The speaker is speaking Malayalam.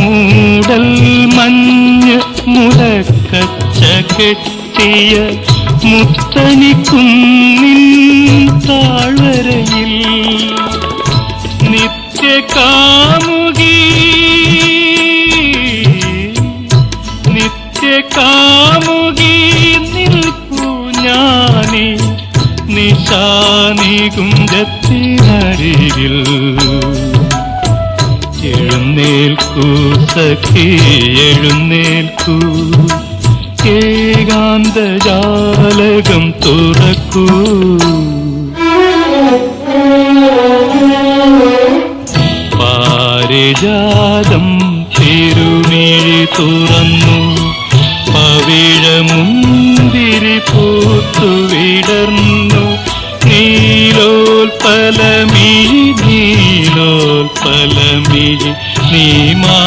മൂടൽ മഞ്ഞ് മുടക്കച്ച കെട്ടിയ മുത്തനിക്കുന്നിൻ താഴ്വരയിൽ നിത്യകാമുകി. നിത്യകാമുകി നിൽപ്പു ഞാനീ. നിശാനികുഞ്ചത്തിനരികിൽ. എഴുന്നേൽക്കൂ സഖി എഴുന്നേൽക്കൂ. ഏകാന്ത ജാലകം തുറക്കൂ. പാരിജാതം തിരുമിഴി തുറന്നു. പവിഴമുന്തിരി പൂത്തു నీ మా